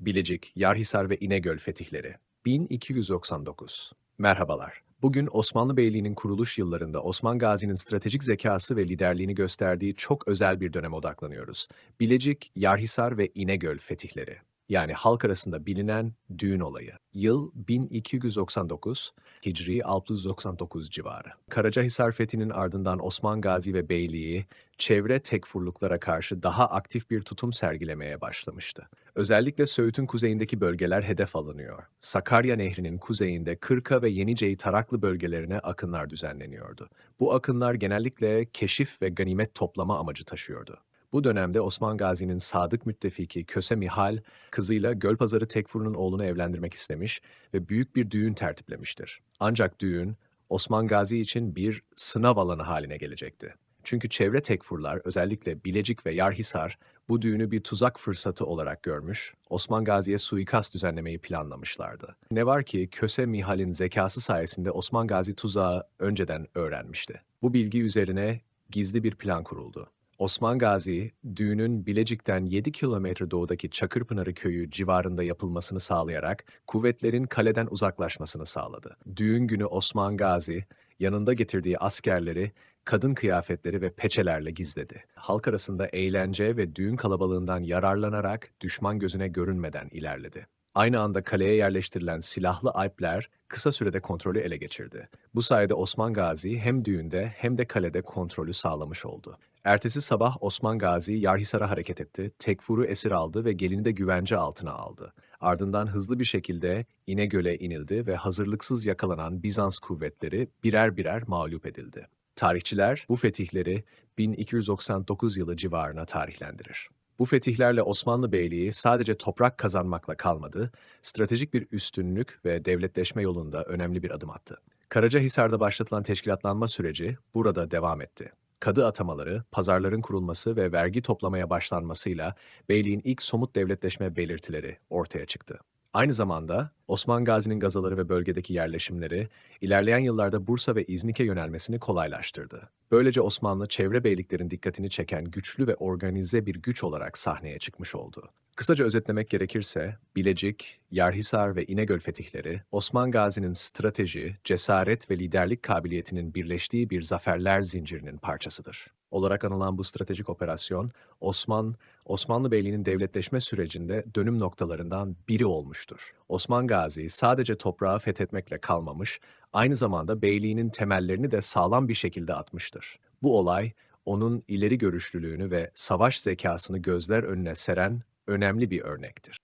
Bilecik, Yarhisar ve İnegöl fetihleri 1299 Merhabalar. Bugün Osmanlı Beyliği'nin kuruluş yıllarında Osman Gazi'nin stratejik zekası ve liderliğini gösterdiği çok özel bir döneme odaklanıyoruz. Bilecik, Yarhisar ve İnegöl fetihleri. Yani halk arasında bilinen düğün olayı. Yıl 1299, Hicri 699 civarı. Karacahisar fethinin ardından Osman Gazi ve Beyliği, çevre tekfurluklara karşı daha aktif bir tutum sergilemeye başlamıştı. Özellikle Söğüt'ün kuzeyindeki bölgeler hedef alınıyor. Sakarya Nehri'nin kuzeyinde Kırka ve Yenice'yi Taraklı bölgelerine akınlar düzenleniyordu. Bu akınlar genellikle keşif ve ganimet toplama amacı taşıyordu. Bu dönemde Osman Gazi'nin sadık müttefiki Köse Mihal, kızıyla Gölpazarı Tekfur'un oğlunu evlendirmek istemiş ve büyük bir düğün tertiplemiştir. Ancak düğün, Osman Gazi için bir sınav alanı haline gelecekti. Çünkü çevre tekfurlar, özellikle Bilecik ve Yarhisar, bu düğünü bir tuzak fırsatı olarak görmüş, Osman Gazi'ye suikast düzenlemeyi planlamışlardı. Ne var ki Köse Mihal'in zekası sayesinde Osman Gazi tuzağı önceden öğrenmişti. Bu bilgi üzerine gizli bir plan kuruldu. Osman Gazi, düğünün Bilecik'ten 7 kilometre doğudaki Çakırpınarı köyü civarında yapılmasını sağlayarak kuvvetlerin kaleden uzaklaşmasını sağladı. Düğün günü Osman Gazi, yanında getirdiği askerleri kadın kıyafetleri ve peçelerle gizledi. Halk arasında eğlence ve düğün kalabalığından yararlanarak düşman gözüne görünmeden ilerledi. Aynı anda kaleye yerleştirilen silahlı Alpler kısa sürede kontrolü ele geçirdi. Bu sayede Osman Gazi hem düğünde hem de kalede kontrolü sağlamış oldu. Ertesi sabah Osman Gazi Yarhisar'a hareket etti, Tekfur'u esir aldı ve gelini de güvence altına aldı. Ardından hızlı bir şekilde İnegöl'e inildi ve hazırlıksız yakalanan Bizans kuvvetleri birer birer mağlup edildi. Tarihçiler bu fetihleri 1299 yılı civarına tarihlendirir. Bu fetihlerle Osmanlı Beyliği sadece toprak kazanmakla kalmadı, stratejik bir üstünlük ve devletleşme yolunda önemli bir adım attı. Karacahisar'da başlatılan teşkilatlanma süreci burada devam etti. Kadı atamaları, pazarların kurulması ve vergi toplamaya başlanmasıyla beyliğin ilk somut devletleşme belirtileri ortaya çıktı. Aynı zamanda Osman Gazi'nin gazaları ve bölgedeki yerleşimleri ilerleyen yıllarda Bursa ve İznik'e yönelmesini kolaylaştırdı. Böylece Osmanlı çevre beyliklerin dikkatini çeken güçlü ve organize bir güç olarak sahneye çıkmış oldu. Kısaca özetlemek gerekirse Bilecik, Yarhisar ve İnegöl fetihleri Osman Gazi'nin strateji, cesaret ve liderlik kabiliyetinin birleştiği bir zaferler zincirinin parçasıdır. Olarak anılan bu stratejik operasyon Osman Osmanlı Beyliği'nin devletleşme sürecinde dönüm noktalarından biri olmuştur. Osman Gazi sadece toprağı fethetmekle kalmamış, aynı zamanda beyliğinin temellerini de sağlam bir şekilde atmıştır. Bu olay onun ileri görüşlülüğünü ve savaş zekasını gözler önüne seren önemli bir örnektir.